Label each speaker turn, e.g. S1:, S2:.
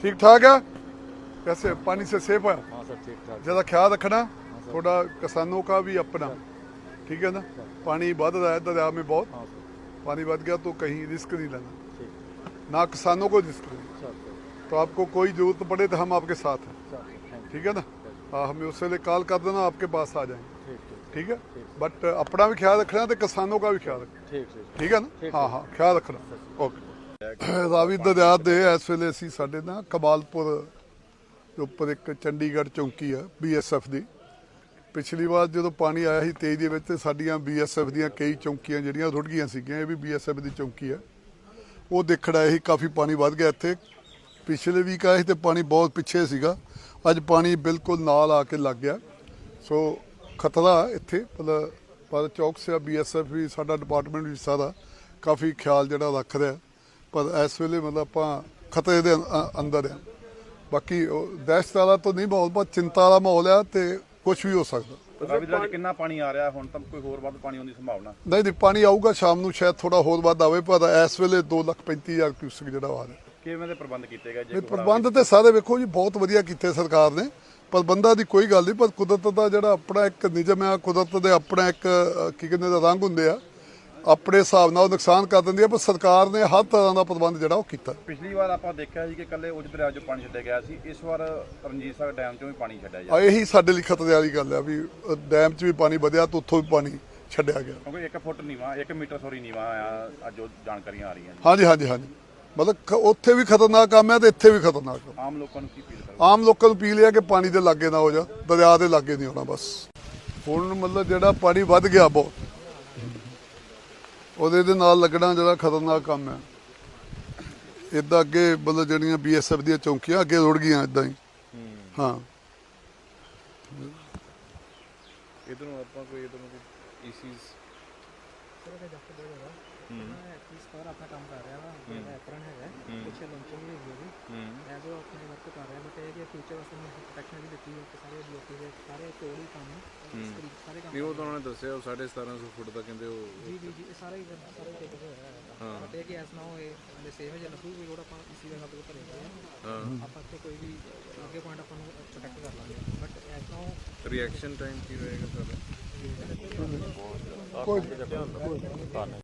S1: ठीक ठाक है कैसे पानी से सेफ है
S2: हाँ सर ठीक ठाक
S1: ज़्यादा ख्याल रखना थोड़ा किसानों का भी अपना ठीक है ना पानी बढ़ रहा है दरिया में बहुत
S2: हाँ
S1: पानी बढ़ गया तो कहीं रिस्क नहीं लेना ना किसानों को रिस्क लेना तो आपको कोई ज़रूरत पड़े तो हम आपके साथ हैं ठीक है ना हाँ हमें उससे लिए कॉल कर देना आपके पास आ जाएंगे
S2: ठीक
S1: है बट अपना भी ख्याल रखना तो किसानों का भी ख्याल रखना ठीक है ना हाँ हाँ ख्याल रखना ओके ਰਾਵੀ ਦਰਿਆ ਦੇ ਇਸ ਵੇਲੇ ਅਸੀਂ ਸਾਡੇ ਨਾ ਕਮਾਲਪੁਰ ਦੇ ਉੱਪਰ ਇੱਕ ਚੰਡੀਗੜ੍ਹ ਚੌਂਕੀ ਆ ਬੀਐਸਐਫ ਦੀ। ਪਿਛਲੀ ਵਾਰ ਜਦੋਂ ਪਾਣੀ ਆਇਆ ਸੀ 23 ਦੇ ਵਿੱਚ ਤੇ ਸਾਡੀਆਂ ਬੀਐਸਐਫ ਦੀਆਂ ਕਈ ਚੌਂਕੀਆਂ ਜਿਹੜੀਆਂ ਰੁੜ ਗਈਆਂ ਸੀਗੀਆਂ, ਇਹ ਵੀ ਬੀਐਸਐਫ ਦੀ ਚੌਂਕੀ ਆ। ਉਹ ਦੇਖਣ ਆਏ ਸੀ ਕਾਫੀ ਪਾਣੀ ਵੱਧ ਗਿਆ ਇੱਥੇ। ਪਿਛਲੇ ਵੀਕ ਆਏ ਸੀ ਤੇ ਪਾਣੀ ਬਹੁਤ ਪਿੱਛੇ ਸੀਗਾ। ਅੱਜ ਪਾਣੀ ਬਿਲਕੁਲ ਨਾਲ ਆ ਕੇ ਲੱਗ ਗਿਆ। ਸੋ ਖਤਰਾ ਇੱਥੇ, ਮਤਲਬ ਪਰ ਚੌਕਸ ਆ ਬੀਐਸਐਫ ਵੀ ਸਾਡਾ ਡਿਪਾਰਟਮੈਂਟ ਵੀ ਸਾਰਾ ਕਾਫੀ ਖਿਆਲ ਜਿਹੜਾ ਰੱਖ ਰਿਹਾ। ਪਰ ਇਸ ਵੇਲੇ ਮਤਲਬ ਆਪਾਂ ਖਤਰੇ ਦੇ ਅ- ਅੰਦਰ ਆ। ਬਾਕੀ ਉਹ ਦਹਿਸ਼ਤ ਵਾਲਾ ਤਾਂ ਨਹੀਂ ਮਾਹੌਲ ਪਰ ਚਿੰਤਾ ਵਾਲਾ ਮਾਹੌਲ ਆ ਤੇ ਕੁਝ ਵੀ ਹੋ ਸਕਦਾ।
S3: ਰਵਿੰਦਰ ਜੀ ਕਿੰਨਾ ਪਾਣੀ ਆ ਰਿਹਾ? ਹੁਣ ਤਾਂ ਕੋਈ ਹੋਰ ਵੱਧ ਪਾਣੀ ਆਉਣ ਦੀ ਸੰਭਾਵਨਾ।
S1: ਨਹੀਂ ਨਹੀਂ ਪਾਣੀ ਆਊਗਾ ਸ਼ਾਮ ਨੂੰ ਸ਼ਾਇਦ ਥੋੜਾ ਹੋਰ ਵੱਧ ਆਵੇ ਪਰ ਇਸ ਵੇਲੇ 235000 ਕਿਊਸਕ ਜਿਹੜਾ ਆ ਰਿਹਾ।
S3: ਕਿਵੇਂ ਦੇ ਪ੍ਰਬੰਧ ਕੀਤੇ ਗਏ? ਜੇ
S1: ਇਹ
S3: ਕੋਈ ਬੜਾ
S1: ਪ੍ਰਬੰਧ ਤੇ ਸਾਰੇ ਵੇਖੋ ਜੀ ਬਹੁਤ ਵਧੀਆ ਕੀਤੇ ਸਰਕਾਰ ਨੇ ਪ੍ਰਬੰਧਾਂ ਦੀ ਕੋਈ ਗੱਲ ਨਹੀਂ ਪਰ ਕੁਦਰਤ ਦਾ ਜਿਹੜਾ ਆਪਣਾ ਇੱਕ ਨਿਯਮ ਆ ਕੁਦਰਤ ਦੇ ਆਪਣਾ ਇੱਕ ਅ, ਕੀ ਕਹਿੰਦੇ ਰੰਗ ਹੁੰਦੇ ਆ ਆਪਣੇ ਹਿਸਾਬ ਨਾਲ ਉਹ ਨੁਕਸਾਨ ਕਰ ਦਿੰਦੀ ਆ ਪਰ ਸਰਕਾਰ ਨੇ ਹਰ ਤਰ੍ਹਾਂ ਦਾ ਪ੍ਰਬੰਧ ਜਿਹੜਾ ਉਹ ਕੀਤਾ।
S3: ਪਿਛਲੀ ਵਾਰ ਆਪਾਂ ਦੇਖਿਆ ਸੀ ਕਿ ਕੱਲੇ ਉਜ ਦਰਿਆ 'ਚੋਂ ਪਾਣੀ ਛੱਡਿਆ ਗਿਆ ਸੀ ਇਸ ਵਾਰ ਰਣਜੀਤ ਸਾਹਿਬ ਡੈਮ 'ਚੋਂ ਵੀ ਪਾਣੀ ਛੱਡਿਆ ਜਾ
S1: ਆ ਇਹੀ ਸਾਡੇ ਲਈ ਖਤਰੇ ਵਾਲੀ ਗੱਲ ਆ ਵੀ ਡੈਮ 'ਚ ਵੀ ਪਾਣੀ ਵਧਿਆ ਤਾਂ ਉੱਥੋਂ ਵੀ ਪਾਣੀ ਛੱਡਿਆ ਗਿਆ।
S3: ਕਿਉਂਕਿ 1 ਫੁੱਟ ਨੀਵਾ 1 ਮੀਟਰ ਸੋਰੀ ਨੀਵਾ ਆ ਅੱਜ ਜੋ ਜਾਣਕਾਰੀਆਂ ਆ ਰਹੀਆਂ ਨੇ
S1: ਹਾਂਜੀ ਹਾਂਜੀ ਹਾਂਜੀ। ਮਤਲਬ ਖ- ਉੱਥੇ ਵੀ ਖਤਰਨਾਕ ਕੰਮ ਹੈ ਤੇ ਇੱਥੇ ਵੀ ਖਤਰਨਾਕ ਕੰਮ।
S3: ਆਮ ਲੋਕਾਂ ਨੂੰ ਕੀ ਅਪੀਲ ਕਰੋ
S1: ਆਮ ਲੋਕਾਂ ਨੂੰ ਪੀ ਲਿਆ ਕਿ ਪਾਣੀ ਦੇ ਲਾਗੇ ਨਾ ਹੋ ਜਾ ਦਰਿਆ ਦੇ ਲਾਗੇ ਨਹੀਂ ਹੋਣਾ ਬਸ। ਹੁਣ ਮਤਲਬ ਜਿਹੜਾ ਪਾਣੀ ਵੱਧ ਗਿਆ ਬਹੁਤ ਉਹਦੇ ਦੇ ਨਾਲ ਲੱਗਣਾ ਜਿਹੜਾ ਖਤਰਨਾਕ ਕੰਮ ਹੈ। ਇਦਾਂ ਅੱਗੇ ਮਤਲਬ ਜਿਹੜੀਆਂ ਬੀਐਸਐਫ ਦੀਆਂ ਚੌਂਕੀਆਂ ਅੱਗੇ ਰੁੜ ਗਈਆਂ ਇਦਾਂ ਹੀ। ਹਾਂ।
S2: ਇਧਰੋਂ ਆਪਾਂ ਕੋਈ ਇਧਰੋਂ ਕੋਈ ਈਸੀਜ਼
S4: ਸਰ ਇਹਦਾ ਜੱਟ ਬਹੁਤ ਹੈਗਾ ਮੈਂ ਐਟਲੀਸਟ ਸਟੋਰ ਆਪਣਾ ਕੰਮ ਕਰ ਰਿਹਾ ਵਾ ਮੇਰਾ ਐਪਰਨ ਹੈਗਾ ਪਿੱਛੇ ਲਾਂਚਿੰਗ ਵੀ ਹੈਗੀ ਉਹਦੀ। ਮੈਂ ਜੋ ਆਪਣੇ ਵਰਕ ਕਰ ਰਿਹਾ ਬਟ ਇਹ ਕਿ ਫਿਊਚਰ ਵਾਸਤੇ ਮੈਂ ਪ੍ਰੋਟੈਕਸ਼ਨ ਵੀ ਦਿੱਤੀ ਹੈ ਕਿ ਸਾਰੇ ਬਲੋਕੀ ਦੇ ਸਾਰੇ ਕੋਡ ਹੀ ਕੰਮ ਇਸ ਤਰੀਕੇ ਸਾਰੇ ਕੰਮ
S2: ਵੀ ਉਹ ਤਾਂ ਉਹਨਾਂ ਨੇ ਦੱਸਿਆ ਉਹ 1750 ਫੁੱਟ ਦਾ ਕਹਿੰਦੇ ਉਹ
S4: ਜੀ ਜੀ ਜੀ ਇਹ ਸਾਰੇ ਹੀ ਸਾਰੇ ਟੇਕ ਹੋਇਆ ਹੈ। ਬਟ ਇਹ ਕਿ ਐਸ ਨਾ ਹੋਏ ਹਲੇ ਸੇਫ ਹੈ ਜੇ ਨਸੂ ਵੀ ਰੋਡ ਆਪਾਂ ਇਸੀ ਜਗ੍ਹਾ ਤੇ ਭਰੇ ਹੋਏ
S2: ਹਾਂ।
S4: ਆਪਾਂ ਇੱਥੇ ਕੋਈ ਵੀ ਅੱਗੇ ਪੁਆਇੰਟ ਆਪਾਂ ਨੂੰ ਪ੍ਰੋਟੈਕਟ ਕਰ ਲਾਂਗੇ। ਬਟ ਐਸ ਨਾ
S2: ਰਿਐਕਸ਼ਨ ਟਾਈਮ ਕੀ ਰਹੇਗਾ ਸਾਡਾ
S1: ਕੋਈ